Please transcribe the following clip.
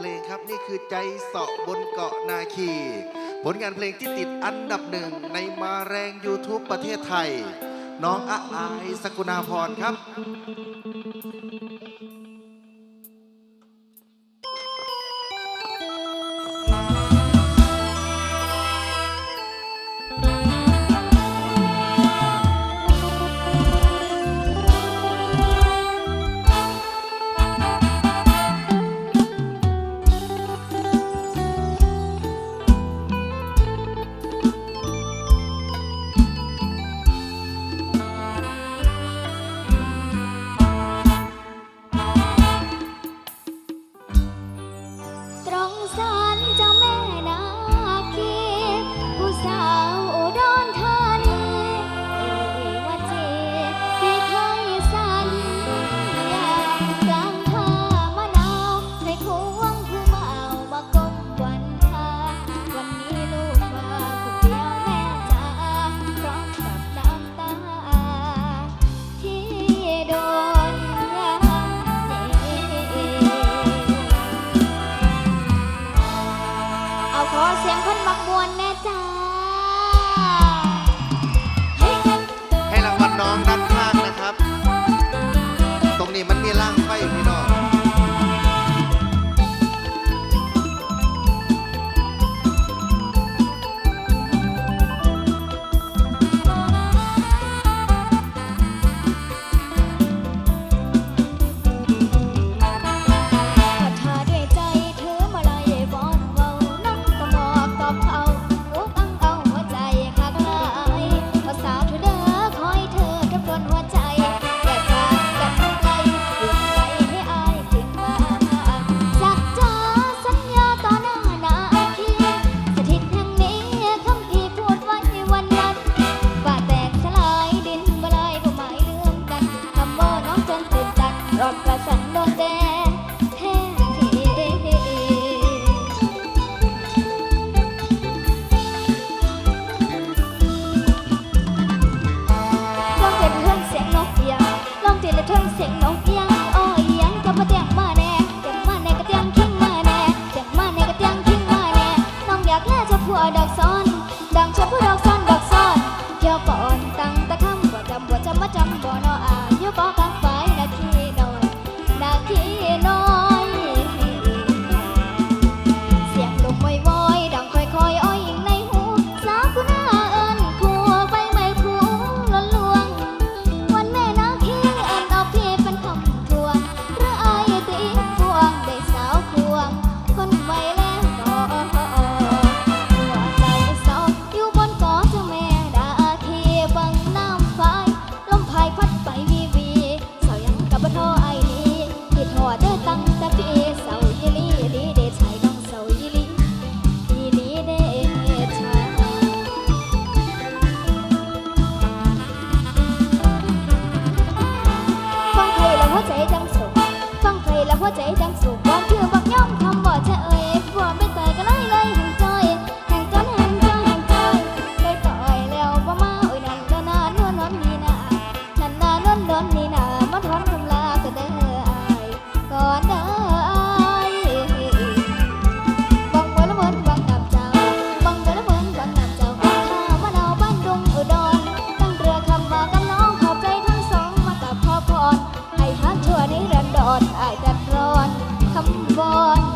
เพลงครับนี่คือใจเสาะบนเกาะนาคี ผลงานเพลงที่ติดอันดับหนึ่งในมาแรง YouTube ประเทศไทย น้องอาอายสกุณาพรครับ stop. I'm not. Chạy! คิดหอดด้ตั้งแต่ปี อดอายดัดร้อนคำบอน